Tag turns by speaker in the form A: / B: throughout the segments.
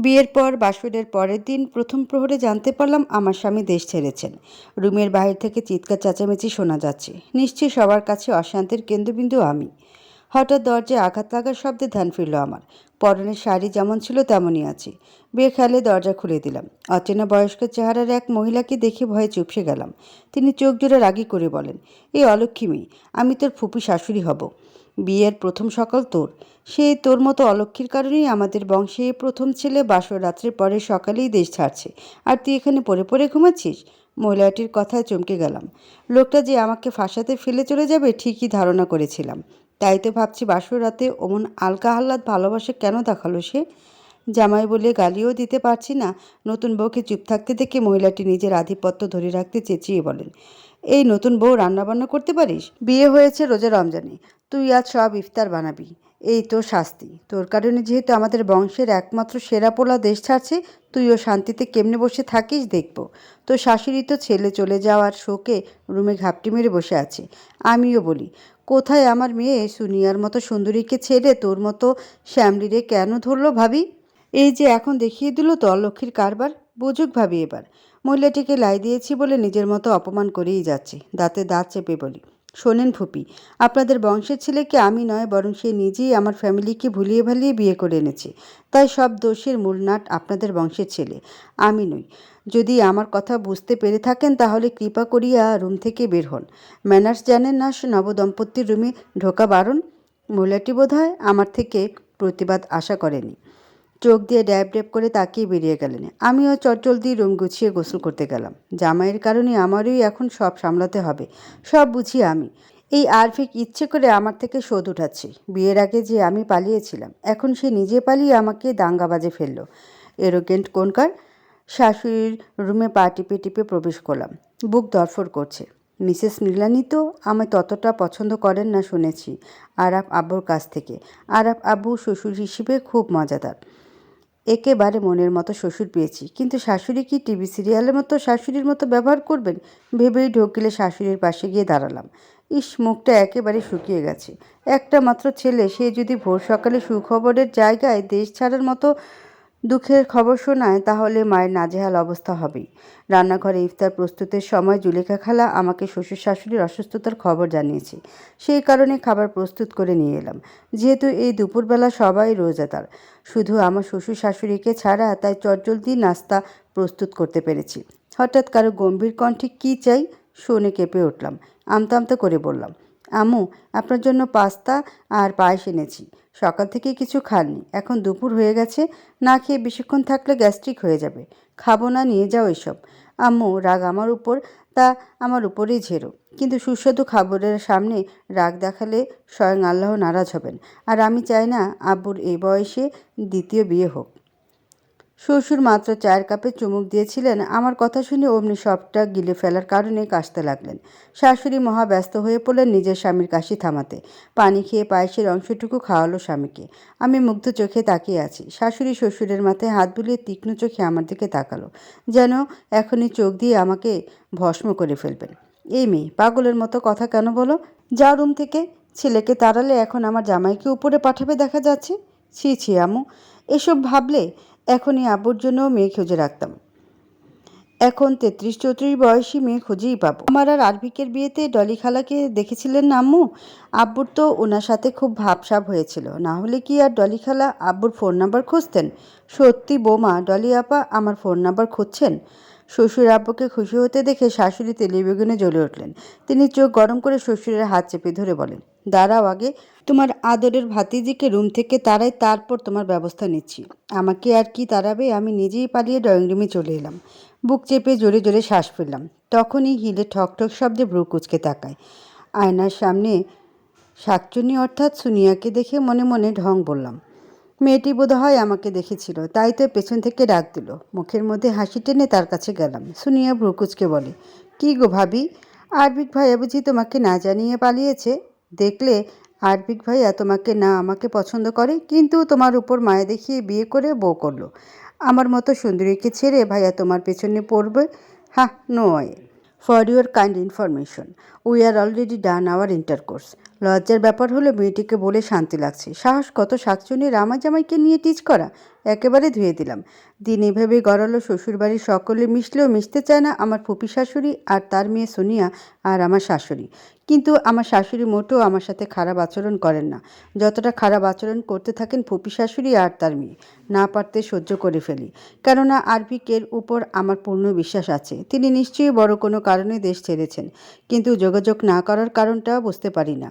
A: বিয়ের পর বাসরের পরের দিন প্রথম প্রহরে জানতে পারলাম আমার স্বামী দেশ ছেড়েছেন। রুমের বাইরে থেকে চিৎকার চেঁচামেচি শোনা যাচ্ছে। নিশ্চয়ই সবার কাছে অশান্তির কেন্দ্রবিন্দু আমি। হঠাৎ দরজায় আঘাত লাগার শব্দে ধ্যান ফিরল আমার। পরনের শাড়ি যেমন ছিল তেমনই আছে। বেখেয়ালে দরজা খুলে দিলাম। অচেনা বয়স্ক চেহারার এক মহিলাকে দেখে ভয়ে চুপসে গেলাম। তিনি চোখ জোড়া রাগি করে বলেন, এই অলক্ষী মেয়ে, আমি তোর ফুপি শাশুড়ি হব। বিয়ের প্রথম সকাল তোর। সে তোর মতো অলক্ষীর কারণেই আমাদের বংশে প্রথম ছেলে বাসর রাত্রের পরে সকালেই দেশ ছাড়ছে। আর তুই এখানে পড়ে পড়ে ঘুমাচ্ছিস? মহিলাটির কথায় চমকে গেলাম। লোকটা যে আমাকে ফাঁসাতে ফেলে চলে যাবে ঠিকই ধারণা করেছিলাম। তাই তো ভাবছি বাসর রাতে অমন আলকা হাল্লাদ ভালোবাসে কেন দেখাল সে? জামাই বলে গালিও দিতে পারছি না। নতুন বউকে চুপ থাকতে দেখে মহিলাটি নিজের আধিপত্য ধরে রাখতে চেঁচিয়ে বলেন, এই নতুন বউ রান্নাবান্না করতে পারিস? বিয়ে হয়েছে রোজা রমজানে। তুই আজ সব ইফতার বানাবি। এই তো শাস্তি। তোর কারণে যেহেতু আমাদের বংশের একমাত্র সেরা পোলা দেশ ছাড়ছে, তুইও শান্তিতে কেমনে বসে থাকিস দেখব। তোর শাশুড়ি তো ছেলে চলে যাওয়ার শোকে রুমে ঘাপটি মেরে বসে আছে। আমিও বলি, কোথায় আমার মেয়ে সুনিয়ার মতো সুন্দরীকে ছেড়ে তোর মতো শ্যামলিরে কেন ধরলো ভাবি? এই যে এখন দেখিয়ে দিল তো অলক্ষীর কারবার, বুঝুক ভাবি এবার। মহিলাটিকে লাই দিয়েছি বলে নিজের মতো অপমান করেই যাচ্ছে, দাঁতে দাঁত চেপে বলি। শোনেন ফুপি, আপনাদের বংশের ছেলেকে আমি নয়, বরং সে নিজেই আমার ফ্যামিলিকে ভুলিয়ে ভালিয়ে বিয়ে করে এনেছে। তাই সব দোষের মূল নাট আপনাদের বংশের ছেলে। আমি নই। যদি আমার কথা বুঝতে পেরে থাকেন, তাহলে কৃপা করিয়া রুম থেকে বের হন। ম্যানার্স জানেন না নবদম্পতির রুমে ঢোকা বারণ? মহিলাটি বোধ হয় আমার থেকে প্রতিবাদ আশা করেনি। চোখ দিয়ে ড্যাব ড্যাব করে তাকিয়ে বেরিয়ে গেলেন। আমিও চটচল দিয়ে রুম গুছিয়ে গোসল করতে গেলাম। জামাইয়ের কারণে আমারই এখন সব সামলাতে হবে, সব বুঝি আমি। এই আরফিক ইচ্ছে করে আমার থেকে শোধ উঠাচ্ছে। বিয়ের আগে যে আমি পালিয়েছিলাম, এখন সে নিজে পালিয়ে আমাকে দাঙ্গাবাজে ফেলল। এরোগেন্ট কোনকার শাশুড়ির রুমে পা টিপে টিপে প্রবেশ করলাম। বুক দরফর করছে। মিসেস নীলানি তো আমায় ততটা পছন্দ করেন না শুনেছি। আরাফ আব্বুর কাছ থেকে। আরাফ আব্বু শ্বশুর হিসেবে খুব মজাদার। একেবারে মনের মতো শ্বশুর পেয়েছি। কিন্তু শাশুড়ি কি টিভি সিরিয়ালের মতো শাশুড়ির মতো ব্যবহার করবেন? ভেবেই ঢোকিলে শাশুড়ির পাশে গিয়ে দাঁড়ালাম। ইস, মুখটা একেবারে শুকিয়ে গেছে। একটা মাত্র ছেলে, সে যদি ভোর সকালে সুখবরের জায়গায় দেশ ছাড়ার মতো দুঃখের খবর শোনায়, তাহলে মায়ের নাজেহাল অবস্থা হবেই। রান্নাঘরে ইফতার প্রস্তুতের সময় জুলেখা খালা আমাকে শ্বশুর শাশুড়ির অসুস্থতার খবর জানিয়েছে। সেই কারণে খাবার প্রস্তুত করে নিয়ে এলাম। যেহেতু এই দুপুরবেলা সবাই রোজাদার শুধু আমার শ্বশুর শাশুড়িকে ছাড়া তাই চটজলদি নাস্তা প্রস্তুত করতে পেরেছি। হঠাৎ কারও গম্ভীর কণ্ঠে, কী চাই? শুনে কেঁপে উঠলাম। আমতা আমতা করে বললাম আম্মু, আপনার জন্য পাস্তা আর পায়েস এনেছি। সকাল থেকে কিছু খাননি। এখন দুপুর হয়ে গেছে, না খেয়ে বেশিক্ষণ থাকলে গ্যাস্ট্রিক হয়ে যাবে। খাব না, নিয়ে যাও এসব। আম্মু, রাগ আমার উপর, তা আমার উপরেই ঝেরো কিন্তু সুস্বাদু খাবারের সামনে রাগ দেখালে স্বয়ং আল্লাহ নারাজ হবেন। আর আমি চাই না আব্বুর এই বয়সে দ্বিতীয় বিয়ে হোক। শ্বশুর মাত্র চায়ের কাপে চুমুক দিয়েছিলেন। আমার কথা শুনে অমনি সবটা গিলে ফেলার কারণে কাশতে লাগলেন। শাশুড়ি মহা ব্যস্ত হয়ে পড়লেন নিজের স্বামীর কাশি থামাতে। পানি খেয়ে পায়েসের অংশটুকু খাওয়ালো স্বামীকে। আমি মুগ্ধ চোখে তাকিয়ে আছি। শাশুড়ি শ্বশুরের মাথায় হাত বুলিয়ে তীক্ষ্ণ চোখে আমার দিকে তাকালো। যেন এখনই চোখ দিয়ে আমাকে ভস্ম করে ফেলবেন। এই মেয়ে, পাগলের মতো কথা কেন বলো? যা রুম থেকে ছেলেকে তাড়ালে এখন আমার জামাইকে উপরে পাঠাবে দেখা যাচ্ছে। ছি ছি আমু এসব ভাবলে এখনই আব্বুর জন্য মেয়ে খুঁজে রাখতাম। এখন তেত্রিশ চৌত্রিশ বয়সী মেয়ে খুঁজেই পাবো। আমার আর আরভিকের বিয়েতে ডলি খালাকে দেখেছিলেন আম্মু? আব্বুর তো ওনার সাথে খুব ভাবসাব হয়েছিল। না হলে কি আর ডলি খালা আব্বুর ফোন নাম্বার খুঁজতেন? সত্যি বোমা, ডলি আপা আমার ফোন নাম্বার খুঁজছেন? শ্বশুর আব্বুকে খুশি হতে দেখে শাশুড়ি তেলে বেগুনে জ্বলে উঠলেন। তিনি চোখ গরম করে শ্বশুরের হাত চেপে ধরে বলেন, দাঁড়াও আগে, তোমার আদরের ভাতিজিকে রুম থেকে তারাই তারপর তোমার ব্যবস্থা নিচ্ছি। আমাকে আর কি তাড়াবে, আমি নিজেই পালিয়ে ড্রয়িং রুমে চলে এলাম বুক চেপে জোরে জোরে শ্বাস ফেললাম। তখনই হিলে ঠক ঠক শব্দে ভ্রু কুচকে তাকায়। আয়নার সামনে শাকচুনি অর্থাৎ সুনিয়াকে দেখে মনে মনে ঢং বললাম মেয়েটি বোধ হয় আমাকে দেখেছিল, তাই তো পেছন থেকে ডাক দিল। মুখের মধ্যে হাসি টেনে তার কাছে গেলাম। সুনিয়া ভ্রুকুচকে বলে, কি গো ভাবি, আরবিক ভাইয়া বুঝি তোমাকে না জানিয়ে পালিয়েছে? দেখলে আরবিক ভাইয়া তোমাকে না আমাকে পছন্দ করে, কিন্তু তোমার উপর মায়া দেখিয়ে বিয়ে করে বউ করল। আমার মতো সুন্দরীকে ছেড়ে ভাইয়া তোমার পেছনে পড়বে? হ্যাঁ no way for your kind information we are already done our intercourse লজ্জার ব্যাপার হলো মেয়েটিকে বলে শান্তি লাগছে। সাহস কত শাকচুনি রামাজামাইকে নিয়ে টিচ করা? একেবারে ধুয়ে দিলাম। দিন এভাবে গড়ালো শ্বশুরবাড়ির সকলে মিশলেও মিশতে চায় না আমার ফুপি শাশুড়ি আর তার মেয়ে সোনিয়া আর আমার শাশুড়ি। কিন্তু আমার শাশুড়ি মোটেও আমার সাথে খারাপ আচরণ করেন না। যতটা খারাপ আচরণ করতে থাকেন ফুপি শাশুড়ি আর তার মেয়ে, না পারতে সহ্য করে ফেলি। কেননা আরবিকের উপর আমার পূর্ণ বিশ্বাস আছে। তিনি নিশ্চয়ই বড় কোনো কারণে দেশ ছেড়েছেন, কিন্তু যোগাযোগ না করার কারণটা বুঝতে পারি না।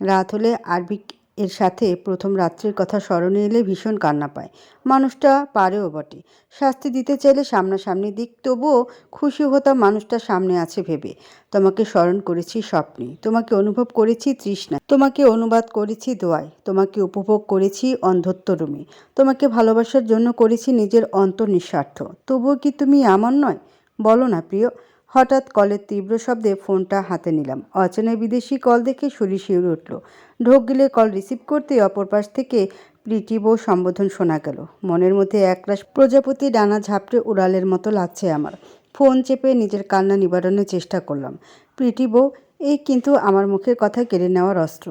A: রাত হলে আরবিক এর সাথে প্রথম রাত্রির কথা স্মরণে এলে ভীষণ কান্না পায়। মানুষটা পারেও বটে। শাস্তি দিতে চাইলে সামনাসামনি দিক, তবুও খুশি হতাম মানুষটা সামনে আছে ভেবে। তোমাকে স্মরণ করেছি স্বপ্নে। তোমাকে অনুভব করেছি তৃষ্ণা তোমাকে অনুবাদ করেছি দোয়ায়। তোমাকে উপভোগ করেছি অন্ধত্ব রুমে তোমাকে ভালোবাসার জন্য করেছি নিজের অন্তর নিঃস্বার্থ তবুও কি তুমি এমন নয়? বলো না প্রিয়। হঠাৎ কলের তীব্র শব্দে ফোনটা হাতে নিলাম। অচেনা বিদেশি কল দেখে শরীর শিউরে উঠল। ঢোক গিলে কল রিসিভ করতে অপর পাশ থেকে প্রীতি বউ সম্বোধন শোনা গেল। মনের মধ্যে একরাশ প্রজাপতি ডানা ঝাপটে উড়ালের মতো লাগছে আমার। ফোন চেপে নিজের কান্না নিবারণের চেষ্টা করলাম। প্রীতি বউ, এই কিন্তু আমার মুখের কথা কেড়ে নেওয়ার অস্ত্র।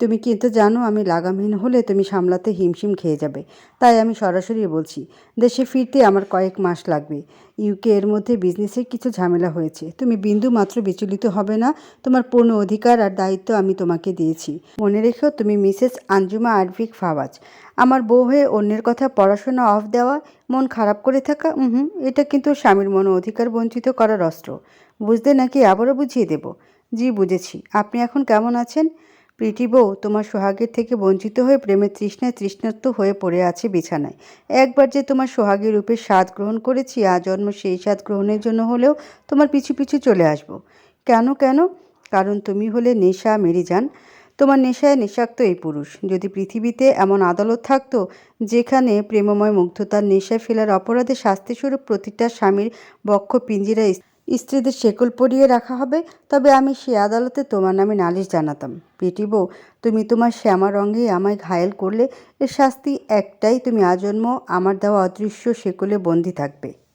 A: তুমি কিন্তু জানো? আমি লাগামহীন হলে তুমি সামলাতে হিমশিম খেয়ে যাবে। তাই আমি সরাসরি বলছি, দেশে ফিরতে আমার কয়েক মাস লাগবে। ইউকে এর মধ্যে বিজনেসের কিছু ঝামেলা হয়েছে। তুমি বিন্দু মাত্র বিচলিত হবে না। তোমার পূর্ণ অধিকার আর দায়িত্ব আমি তোমাকে দিয়েছি। মনে রেখো, তুমি মিসেস আঞ্জুমা আরভিক ফাওয়াজ। আমার বউ হয়ে অন্যের কথা পড়াশোনা অফ দেওয়া, মন খারাপ করে থাকা হুম, এটা কিন্তু স্বামীর মনো অধিকার বঞ্চিত করার অস্ত্র। বুঝতে নাকি? আবারও বুঝিয়ে দেব। জি, বুঝেছি। আপনি এখন কেমন আছেন? প্রীতি বউ তোমার সোহাগের থেকে বঞ্চিত হয়ে প্রেমের তৃষ্ণায় তৃষ্ণার্ত হয়ে পড়ে আছে বিছানায়। একবার যে তোমার সোহাগের রূপে স্বাদ গ্রহণ করেছি আজন্ম সেই স্বাদ গ্রহণের জন্য হলেও তোমার পিছু পিছু চলে আসব। কেন কেন? কারণ তুমি হলে নেশা, মেরি যান। তোমার নেশায় নেশাক্ত এই পুরুষ। যদি পৃথিবীতে এমন আদালত থাকতো, যেখানে প্রেমময় মুগ্ধতার নেশায় ফেলার অপরাধে শাস্তিস্বরূপ প্রতিটা স্বামীর বক্ষ পিঞ্জিরা স্ত্রীদের শেকল পরিয়ে রাখা হবে, তবে আমি সে আদালতে তোমার নামে নালিশ জানাতাম। পিটি বউ, তুমি তোমার শ্যামা রঙে আমায় ঘায়েল করলে, এর শাস্তি একটাই, তুমি আজন্ম আমার দেওয়া অদৃশ্য শেকলে বন্দি থাকবে।